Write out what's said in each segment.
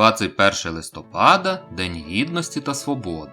21 листопада День Гідності та Свободи.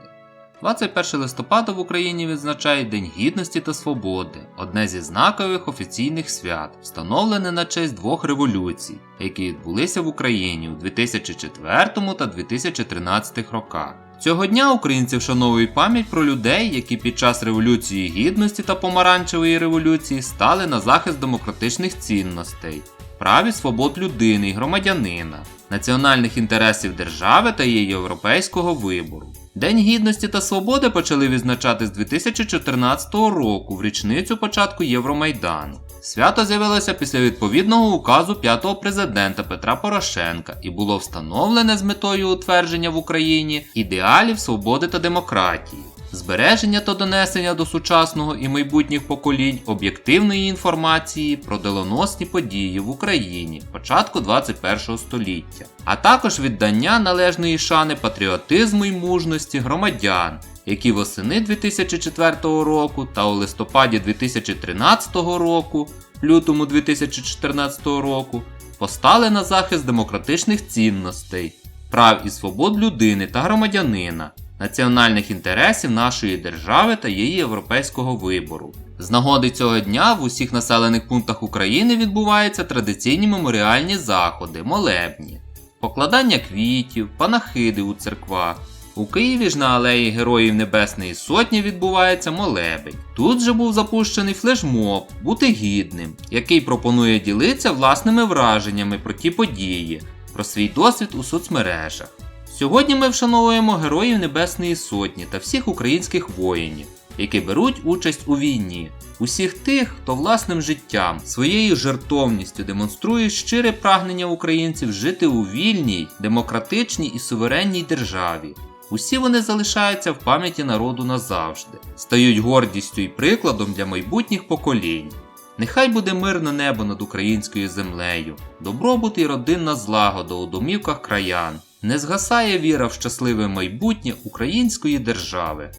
21 листопада в Україні відзначають День Гідності та Свободи, одне зі знакових офіційних свят, встановлене на честь двох революцій, які відбулися в Україні у 2004 та 2013 роках. Цього дня українці вшановують пам'ять про людей, які під час Революції Гідності та Помаранчевої революції стали на захист демократичних цінностей, прав і свобод людини і громадянина, національних інтересів держави та її європейського вибору. День гідності та свободи почали відзначати з 2014 року в річницю початку Євромайдану. Свято з'явилося після відповідного указу п'ятого президента Петра Порошенка і було встановлене з метою утвердження в Україні ідеалів свободи та демократії, збереження та донесення до сучасного і майбутніх поколінь об'єктивної інформації про доленосні події в Україні початку 21 століття, а також віддання належної шани патріотизму і мужності громадян, які восени 2004 року та у листопаді 2013 року, лютому 2014 року постали на захист демократичних цінностей, прав і свобод людини та громадянина, національних інтересів нашої держави та її європейського вибору. З нагоди цього дня в усіх населених пунктах України відбуваються традиційні меморіальні заходи, молебні, покладання квітів, панахиди у церквах. У Києві ж на алеї Героїв Небесної Сотні відбувається молебень. Тут же був запущений флешмоб Бути гідним, який пропонує ділитися власними враженнями про ті події, про свій досвід у соцмережах. Сьогодні ми вшановуємо Героїв Небесної Сотні та всіх українських воїнів, які беруть участь у війні, усіх тих, хто власним життям, своєю жертовністю демонструє щире прагнення українців жити у вільній, демократичній і суверенній державі. Усі вони залишаються в пам'яті народу назавжди, стають гордістю і прикладом для майбутніх поколінь. Нехай буде мирне небо над українською землею, добробут і родинна злагода у домівках краян. Не згасає віра в щасливе майбутнє української держави.